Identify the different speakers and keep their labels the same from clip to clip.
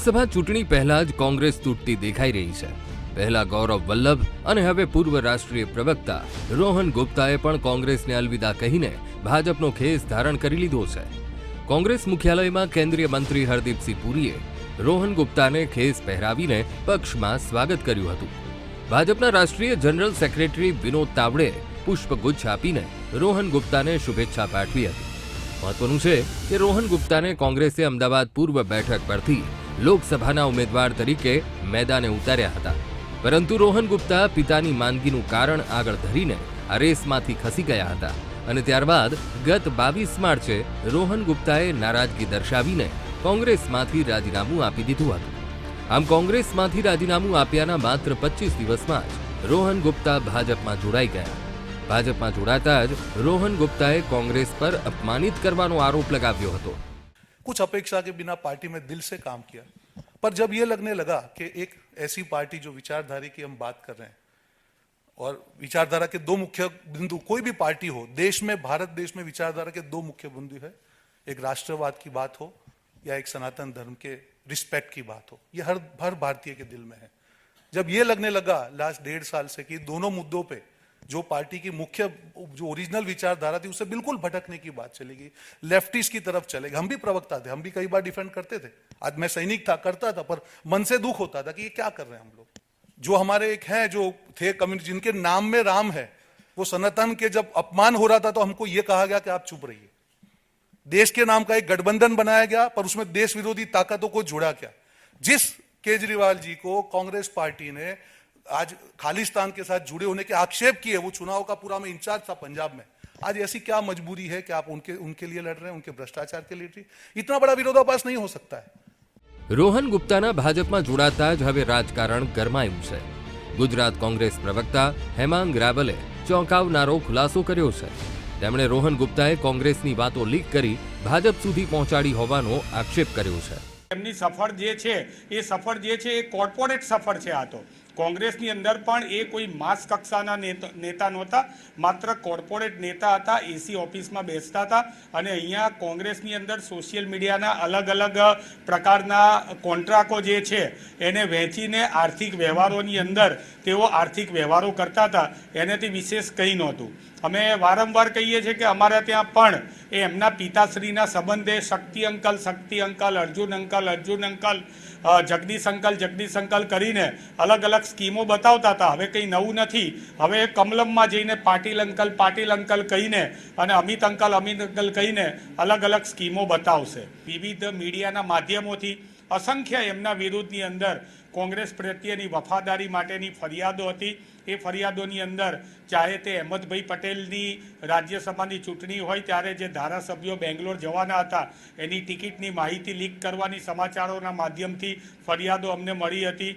Speaker 1: લોકસભા ચૂંટણી પહેલા જ કોંગ્રેસ તૂટતી દેખાઈ રહી છે. પહેલા ગૌરવ વલ્લભ અને હવે પૂર્વ રાષ્ટ્રીય પ્રવક્તા રોહન ગુપ્તાએ પણ કોંગ્રેસને અલવિદા કહીને ભાજપનો ખેસ ધારણ કરી લીધો છે. કોંગ્રેસ મુખ્યાલયમાં કેન્દ્રીય મંત્રી હરદીપસિંહ પુરીએ રોહન ગુપ્તાને ખેસ પહેરાવીને પક્ષમાં સ્વાગત કર્યું હતું. ભાજપના રાષ્ટ્રીય જનરલ સેક્રેટરી વિનોદ તાવડે પુષ્પગુચ્છ આપીને રોહન ગુપ્તાને શુભેચ્છા પાઠવી હતી. મહત્વનું છે કે રોહન ગુપ્તાને કોંગ્રેસે અમદાવાદ પૂર્વ બેઠક પરથી લોકસભાના ઉમેદવાર તરીકે મેદાને ઉતાર્યા હતા. પરંતુ રોહન ગુપ્તા પિતાની માંદગીનું કારણ આગળ ધરીને આ રેસમાંથી ખસી ગયા હતા અને ત્યારબાદ ગત બાવીસ માર્ચે રોહન ગુપ્તાએ નારાજગી દર્શાવીને કોંગ્રેસમાંથી રાજીનામું આપી દીધું હતું. આમ કોંગ્રેસમાંથી રાજીનામું આપ્યાના માત્ર પચીસ દિવસમાં જ રોહન ગુપ્તા ભાજપમાં જોડાઈ ગયા. ભાજપમાં જોડાતા જ રોહન ગુપ્તાએ કોંગ્રેસ પર અપમાનિત કરવાનો આરોપ લગાવ્યો હતો.
Speaker 2: कुछ अपेक्षा के बिना पार्टी में दिल से काम किया। पर जब ये लगने लगा कि एक ऐसी पार्टी जो विचारधारी की हम बात कर रहे हैं, और विचारधारा के दो मुख्य बिंदु, कोई भी पार्टी हो, देश में, भारत देश में विचारधारा के दो मुख्य बिंदु है। एक राष्ट्रवाद की बात हो, या एक सनातन धर्म के रिस्पेक्ट की बात हो, ये हर हर भारतीय के दिल में है। जब ये लगने लगा लास्ट डेढ़ साल से कि दोनों मुद्दों पे जो पार्टी की मुख्य जो ओरिजिनल विचारधारा थी उससे बिल्कुल भटकने की बात चली गई लेफ्टिस्ट की तरफ़ चलेगा। हम भी प्रवक्ता थे, हम भी कई बार डिफेंड करते थे। आज मैं सैनिक था, करता था, पर मन से दुख होता था कि ये क्या कर रहे हैं हम लोग। जो हमारे एक हैं, जो थे कम्युनिटी जिनके नाम में राम है, वो सनातन के जब अपमान हो रहा था तो हमको ये कहा गया कि आप चुप रहिए। देश के नाम का एक गठबंधन बनाया गया, पर उसमें देश विरोधी ताकतों को जोड़ा क्या जिस केजरीवाल जी को कांग्रेस पार्टी ने आज खालिस्तान के साथ जुड़े होने के आक्षेप किए वो चुनाव का पूरा में इंचार्ज था पंजाब में आज ऐसी क्या मजबूरी है कि आप उनके उनके लिए लड़ रहे हैं उनके भ्रष्टाचार के लिए इतना बड़ा विरोधाभास नहीं हो सकता है
Speaker 1: રોહન ગુપ્તાના ભાજપમાં જોડાતા જ હવે રાજકારણ ગરમાયું છે ગુજરાત કોંગ્રેસ પ્રવક્તા હેમાંગ રાવલે ચોંકાવનારો ખુલાસો કર્યો છે તેમણે રોહન ગુપ્તાએ કોંગ્રેસની વાતો લીક કરી ભાજપ સુધી પહોંચાડી હોવાનો આક્ષેપ કર્યો છે
Speaker 3: એમની સફળ જે છે એ સફળ જે છે એ કોર્પોરેટ સફળ છે આ તો કોંગ્રેસની અંદર પણ એ કોઈ માસ કક્ષાના નેતા નહોતા. માત્ર કોર્પોરેટ નેતા હતા એસી ઓફિસમાં બેસતા હતા અને અહીંયા કોંગ્રેસની અંદર સોશિયલ મીડિયાના અલગ અલગ પ્રકારના કોન્ટ્રાકો જે છે, એને વહેંચીને આર્થિક વ્યવહારોની અંદર તેઓ આર્થિક વ્યવહારો કરતા હતા. એનાથી વિશેષ કંઈ નહોતું. અમે વારંવાર કહીએ છીએ કે અમારા ત્યાં પણ એ એમના પિતાશ્રીના સંબંધે Shakti uncle Shakti uncle, Arjun uncle Arjun uncle Jagdish uncle Jagdish uncle કરીને અલગ અલગ સ્કીમો બતાવતા હતા. હવે કંઈ નવું નથી. હવે કમલમમાં જઈને પાટીલ અંકલ પાટીલ અંકલ કહીને અને અમિત અંકલ અમિત અંકલ કહીને અલગ અલગ સ્કીમો બતાવશે. વિવિધ મીડિયાના માધ્યમોથી અસંખ્ય એમના વિરુદ્ધની અંદર કોંગ્રેસ પ્રત્યેની વફાદારી માટેની ફરિયાદો હતી. એ ફરિયાદોની અંદર ચાહે તે અહેમદભાઈ પટેલની રાજ્યસભાની ચૂંટણી હોય, ત્યારે જે ધારાસભ્યો બેંગ્લોર જવાના હતા, એની ટિકિટની માહિતી લીક કરવાની સમાચારોના માધ્યમથી ફરિયાદો અમને મળી હતી.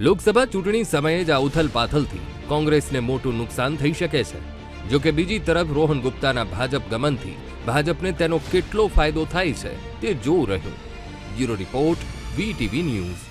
Speaker 1: લોકસભા ચૂંટણી સમયે જ આ ઉથલપાથલથી કોંગ્રેસને મોટું નુકસાન થઈ શકે છે. જો કે બીજી તરફ રોહન ગુપ્તાના ભાજપ ગમનથી ભાજપને તેનો કેટલો ફાયદો થાય છે તે જોવું રહ્યું. Bureau report VTV news.